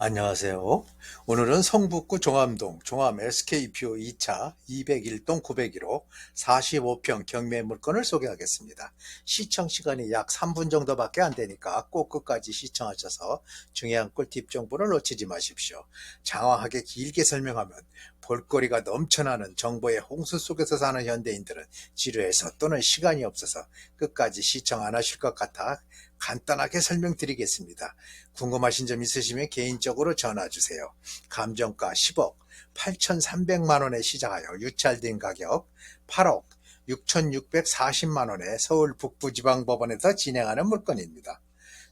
안녕하세요. 오늘은 성북구 종암동 종암 SK표 2차 201동 901호 45평 경매 물건을 소개하겠습니다. 시청 시간이 약 3분 정도밖에 안 되니까 꼭 끝까지 시청하셔서 중요한 꿀팁 정보를 놓치지 마십시오. 장황하게 길게 설명하면 볼거리가 넘쳐나는 정보의 홍수 속에서 사는 현대인들은 지루해서 또는 시간이 없어서 끝까지 시청 안 하실 것 같아 간단하게 설명드리겠습니다. 궁금하신 점 있으시면 개인적으로 전화 주세요. 감정가 10억 8,300만 원에 시작하여 유찰된 가격 8억 6,640만 원에 서울 북부지방법원에서 진행하는 물건입니다.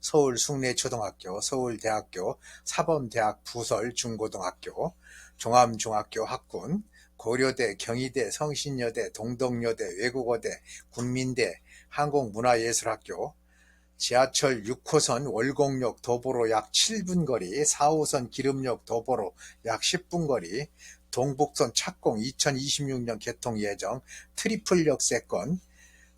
서울 숭례초등학교, 서울대학교, 사범대학 부설 중고등학교, 종암중학교 학군, 고려대, 경희대, 성신여대, 동덕여대, 외국어대, 국민대, 한국문화예술학교, 지하철 6호선 월곡역 도보로 약 7분 거리, 4호선 기름역 도보로 약 10분 거리, 동북선 착공 2026년 개통 예정 트리플 역세권,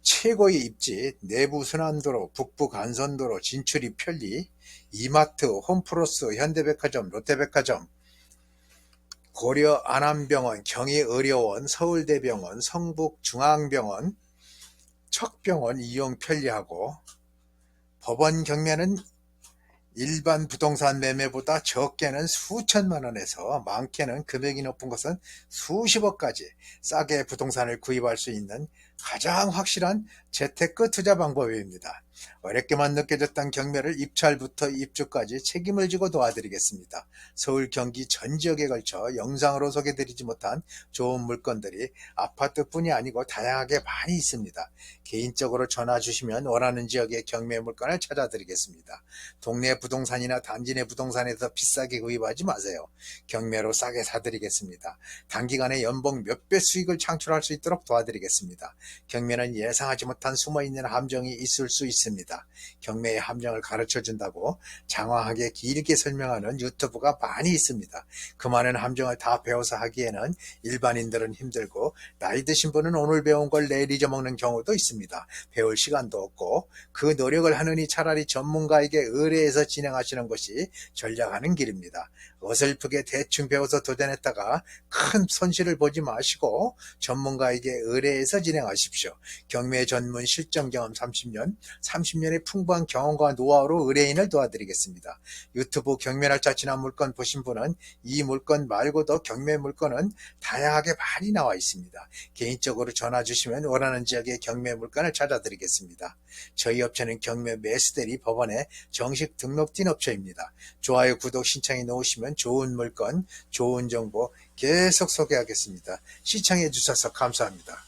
최고의 입지, 내부 순환도로, 북부 간선도로 진출이 편리, 이마트, 홈플러스, 현대백화점, 롯데백화점, 고려 안암병원, 경희의료원, 서울대병원, 성북중앙병원, 척병원 이용 편리하고 법원 경매는 일반 부동산 매매보다 적게는 수천만 원에서 많게는 금액이 높은 것은 수십억까지 싸게 부동산을 구입할 수 있는 가장 확실한 재테크 투자 방법입니다. 어렵게만 느껴졌던 경매를 입찰부터 입주까지 책임을 지고 도와드리겠습니다. 서울 경기 전 지역에 걸쳐 영상으로 소개드리지 못한 좋은 물건들이 아파트뿐이 아니고 다양하게 많이 있습니다. 개인적으로 전화 주시면 원하는 지역의 경매 물건을 찾아드리겠습니다. 동네 부동산이나 단지 내 부동산에서 비싸게 구입하지 마세요. 경매로 싸게 사드리겠습니다. 단기간에 연봉 몇 배 수익을 창출할 수 있도록 도와드리겠습니다. 경매는 예상하지 못한 숨어있는 함정이 있을 수 있습니다. 경매의 함정을 가르쳐 준다고 장황하게 길게 설명하는 유튜브가 많이 있습니다. 그 많은 함정을 다 배워서 하기에는 일반인들은 힘들고 나이 드신 분은 오늘 배운 걸 내일 잊어먹는 경우도 있습니다. 배울 시간도 없고 그 노력을 하느니 차라리 전문가에게 의뢰해서 진행하시는 것이 전략하는 길입니다. 어설프게 대충 배워서 도전했다가 큰 손실을 보지 마시고 전문가에게 의뢰해서 진행하십시오. 경매 전문 실전 경험 30년, 30년의 풍부한 경험과 노하우로 의뢰인을 도와드리겠습니다. 유튜브 경매날짜 지난 물건 보신 분은 이 물건 말고도 경매 물건은 다양하게 많이 나와 있습니다. 개인적으로 전화 주시면 원하는 지역의 경매 물건을 찾아드리겠습니다. 저희 업체는 경매 매수대리 법원에 정식 등록된 업체입니다. 좋아요, 구독 신청해 놓으시면 좋은 물건, 좋은 정보 계속 소개하겠습니다. 시청해 주셔서 감사합니다.